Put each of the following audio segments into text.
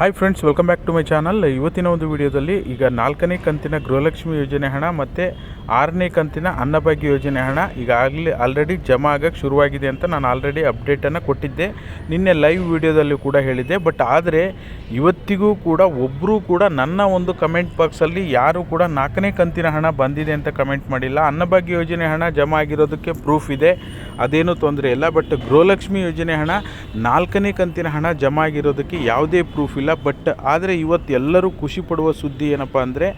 Hi friends welcome back to my channel ಇವತ್ತಿನ ಒಂದು ವಿಡಿಯೋದಲ್ಲಿ ಈಗ ನಾಲ್ಕನೇ ಕಂತಿನ ಗೃಹಲಕ್ಷ್ಮಿ ಯೋಜನೆ ಹಣ ಮತ್ತು ಆರನೇ ಕಂತಿನ ಅನ್ನಭಾಗ್ಯ ಯೋಜನೆ ಹಣ ಈಗಾಗಲೇ ಆಲ್ರೆಡಿ ಜಮಾ ಆಗಕ್ಕೆ ಶುರುವಾಗಿದೆ ಅಂತ ನಾನು ಆಲ್ರೆಡಿ ಅಪ್ಡೇಟನ್ನು ಕೊಟ್ಟಿದ್ದೆ. ನಿನ್ನೆ ಲೈವ್ ವಿಡಿಯೋದಲ್ಲಿ ಕೂಡ ಹೇಳಿದ್ದೆ. ಬಟ್ ಆದರೆ ಇವತ್ತಿಗೂ ಕೂಡ ಒಬ್ಬರೂ ಕೂಡ ನನ್ನ ಒಂದು ಕಮೆಂಟ್ ಬಾಕ್ಸಲ್ಲಿ ಯಾರೂ ಕೂಡ ನಾಲ್ಕನೇ ಕಂತಿನ ಹಣ ಬಂದಿದೆ ಅಂತ ಕಮೆಂಟ್ ಮಾಡಿಲ್ಲ. ಅನ್ನಭಾಗ್ಯ ಯೋಜನೆ ಹಣ ಜಮಾ ಆಗಿರೋದಕ್ಕೆ ಪ್ರೂಫ್ ಇದೆ. ಅದೇನೂ ತೊಂದರೆ ಇಲ್ಲ. ಬಟ್ ಗೃಹಲಕ್ಷ್ಮಿ ಯೋಜನೆ ಹಣ ನಾಲ್ಕನೇ ಕಂತಿನ ಹಣ ಜಮಾ ಆಗಿರೋದಕ್ಕೆ ಯಾವುದೇ ಪ್ರೂಫ್ ಇಲ್ಲ. ಬಟ್ ಆದರೆ ಇವತ್ತು ಎಲ್ಲರೂ ಖುಷಿ ಪಡುವ ಸುದ್ದಿ ಏನಪ್ಪ ಅಂದರೆ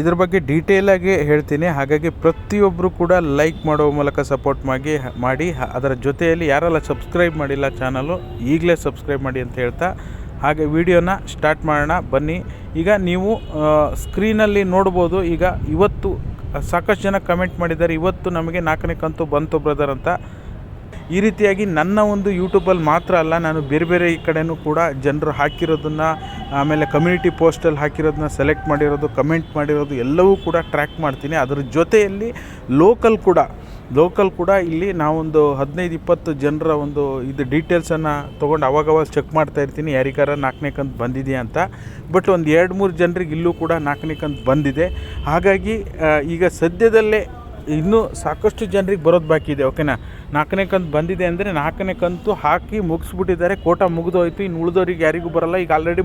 ಇದ್ರ ಬಗ್ಗೆ ಡೀಟೇಲಾಗಿ ಹೇಳ್ತೀನಿ. ಹಾಗಾಗಿ ಪ್ರತಿಯೊಬ್ಬರು ಕೂಡ ಲೈಕ್ ಮಾಡುವ ಮೂಲಕ ಸಪೋರ್ಟ್ ಮಾಡಿ ಮಾಡಿ. ಅದರ ಜೊತೆಯಲ್ಲಿ ಯಾರೆಲ್ಲ ಸಬ್ಸ್ಕ್ರೈಬ್ ಮಾಡಿಲ್ಲ ಚಾನಲು ಈಗಲೇ ಸಬ್ಸ್ಕ್ರೈಬ್ ಮಾಡಿ ಅಂತ ಹೇಳ್ತಾ. ಹಾಗೆ ವಿಡಿಯೋನ ಸ್ಟಾರ್ಟ್ ಮಾಡೋಣ, ಬನ್ನಿ. ಈಗ ನೀವು ಸ್ಕ್ರೀನಲ್ಲಿ ನೋಡ್ಬೋದು. ಈಗ ಇವತ್ತು ಸಾಕಷ್ಟು ಜನ ಕಮೆಂಟ್ ಮಾಡಿದ್ದಾರೆ. ಇವತ್ತು ನಮಗೆ ನಾಲ್ಕನೇ ಕಂತು ಬಂತು ಬ್ರದರ್ ಅಂತ. ಈ ರೀತಿಯಾಗಿ ನನ್ನ ಒಂದು ಯೂಟ್ಯೂಬಲ್ಲಿ ಮಾತ್ರ ಅಲ್ಲ, ನಾನು ಬೇರೆ ಬೇರೆ ಈ ಕಡೆಯೂ ಕೂಡ ಜನರು ಹಾಕಿರೋದನ್ನು, ಆಮೇಲೆ ಕಮ್ಯುನಿಟಿ ಪೋಸ್ಟಲ್ಲಿ ಹಾಕಿರೋದನ್ನ ಸೆಲೆಕ್ಟ್ ಮಾಡಿರೋದು ಕಮೆಂಟ್ ಮಾಡಿರೋದು ಎಲ್ಲವೂ ಕೂಡ ಟ್ರ್ಯಾಕ್ ಮಾಡ್ತೀನಿ. ಅದರ ಜೊತೆಯಲ್ಲಿ ಲೋಕಲ್ ಕೂಡ ಲೋಕಲ್ ಕೂಡ ಇಲ್ಲಿ ನಾವೊಂದು ಹದಿನೈದು, ಇಪ್ಪತ್ತು ಜನರ ಒಂದು ಇದು ಡೀಟೇಲ್ಸನ್ನು ತೊಗೊಂಡು ಅವಾಗವಾಗ ಚೆಕ್ ಮಾಡ್ತಾ ಇರ್ತೀನಿ, ಯಾರಿಗಾರ ನಾಲ್ಕನೇ ಕಂತು ಬಂದಿದೆಯಾ ಅಂತ. ಬಟ್ ಒಂದು ಎರಡು ಮೂರು ಜನರಿಗೆ ಇಲ್ಲೂ ಕೂಡ ನಾಲ್ಕನೇ ಕಂತು ಬಂದಿದೆ. ಹಾಗಾಗಿ ಈಗ ಸದ್ಯದಲ್ಲೇ ಇನ್ನೂ ಸಾಕಷ್ಟು ಜನರಿಗೆ ಬರೋದು ಬಾಕಿ ಇದೆ ಓಕೆನಾ ನಾಲ್ಕನೇ ಕಂತು ಬಂದಿದೆ ಅಂದರೆ ನಾಲ್ಕನೇ ಕಂತು ಹಾಕಿ ಮುಗಿಸ್ಬಿಟ್ಟಿದ್ದಾರೆ. ಕೋಟ ಮುಗಿದೋಯ್ತು, ಇನ್ನು ಉಳಿದವ್ರಿಗೆ ಯಾರಿಗೂ ಬರೋಲ್ಲ. ಈಗ ಆಲ್ರೆಡಿ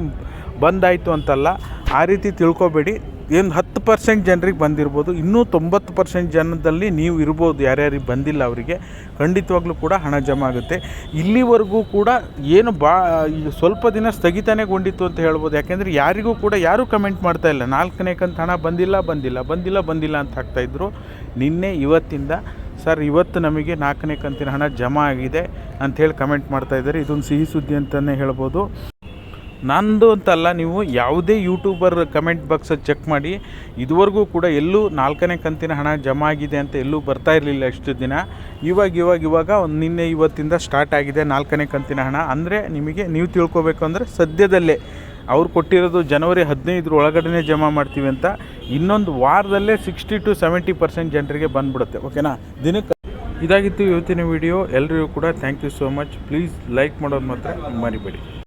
ಬಂದಾಯಿತು ಅಂತಲ್ಲ, ಆ ರೀತಿ ತಿಳ್ಕೊಬೇಡಿ. ಏನು ಹತ್ತು ಪರ್ಸೆಂಟ್ ಜನರಿಗೆ ಬಂದಿರ್ಬೋದು, ಇನ್ನೂ ತೊಂಬತ್ತು ಪರ್ಸೆಂಟ್ ಜನದಲ್ಲಿ ನೀವು ಇರ್ಬೋದು, ಯಾರ್ಯಾರಿಗೆ ಬಂದಿಲ್ಲ ಅವರಿಗೆ, ಖಂಡಿತವಾಗ್ಲೂ ಕೂಡ ಹಣ ಜಮಾ ಆಗುತ್ತೆ. ಇಲ್ಲಿವರೆಗೂ ಕೂಡ ಏನು ಬಾ ಸ್ವಲ್ಪ ದಿನ ಸ್ಥಗಿತನೆಗೊಂಡಿತ್ತು ಅಂತ ಹೇಳ್ಬೋದು. ಯಾಕೆಂದರೆ ಯಾರಿಗೂ ಕೂಡ ಯಾರೂ ಕಮೆಂಟ್ ಮಾಡ್ತಾ ಇಲ್ಲ. ನಾಲ್ಕನೇ ಕಂತು ಹಣ ಬಂದಿಲ್ಲ ಬಂದಿಲ್ಲ ಬಂದಿಲ್ಲ ಬಂದಿಲ್ಲ ಅಂತ ಹಾಕ್ತಾಯಿದ್ರು ನಿನ್ನೆ, ಇವತ್ತಿಂದ, ಸರ್, ಇವತ್ತು ನಮಗೆ ನಾಲ್ಕನೇ ಕಂತಿನ ಹಣ ಜಮಾ ಆಗಿದೆ ಅಂಥೇಳಿ ಕಮೆಂಟ್ ಮಾಡ್ತಾಯಿದ್ದಾರೆ ಇದೊಂದು ಸಿಹಿ ಸುದ್ದಿ ಅಂತಲೇ ಹೇಳ್ಬೋದು. ನಂದು ಅಂತಲ್ಲ, ನೀವು ಯಾವುದೇ ಯೂಟ್ಯೂಬರ್ ಕಮೆಂಟ್ ಬಾಕ್ಸ್ ಚೆಕ್ ಮಾಡಿ, ಇದುವರೆಗೂ ಕೂಡ ಎಲ್ಲೂ ನಾಲ್ಕನೇ ಕಂತಿನ ಹಣ ಜಮಾ ಆಗಿದೆ ಅಂತ ಎಲ್ಲೂ ಬರ್ತಾ ಇರಲಿಲ್ಲ ಎಷ್ಟು ದಿನ. ಇವಾಗ ಇವಾಗ ಇವಾಗ ಒಂದು ನಿನ್ನೆ ಇವತ್ತಿಂದ ಸ್ಟಾರ್ಟ್ ಆಗಿದೆ ನಾಲ್ಕನೇ ಕಂತಿನ ಹಣ. ಅಂದರೆ ನಿಮಗೆ ನೀವು ತಿಳ್ಕೊಬೇಕು ಅಂದರೆ ಸದ್ಯದಲ್ಲೇ ಅವ್ರು ಕೊಟ್ಟಿರೋದು ಜನವರಿ ಹದಿನೈದರ ಒಳಗಡೆ ಜಮಾ ಮಾಡ್ತೀವಿ ಅಂತ. ಇನ್ನೊಂದು ವಾರದಲ್ಲೇ ಸಿಕ್ಸ್ಟಿ ಟು ಸೆವೆಂಟಿ ಪರ್ಸೆಂಟ್ ಜನರಿಗೆ ಬಂದ್ಬಿಡುತ್ತೆ ಓಕೆನಾ ದಿನಕ್ಕೆ ಇದಾಗಿತ್ತು ಇವತ್ತಿನ ವಿಡಿಯೋ ಎಲ್ಲರಿಗೂ ಕೂಡ thank you so much please like ಮಾಡೋದು ಮಾತ್ರ ಮರಿಬೇಡಿ.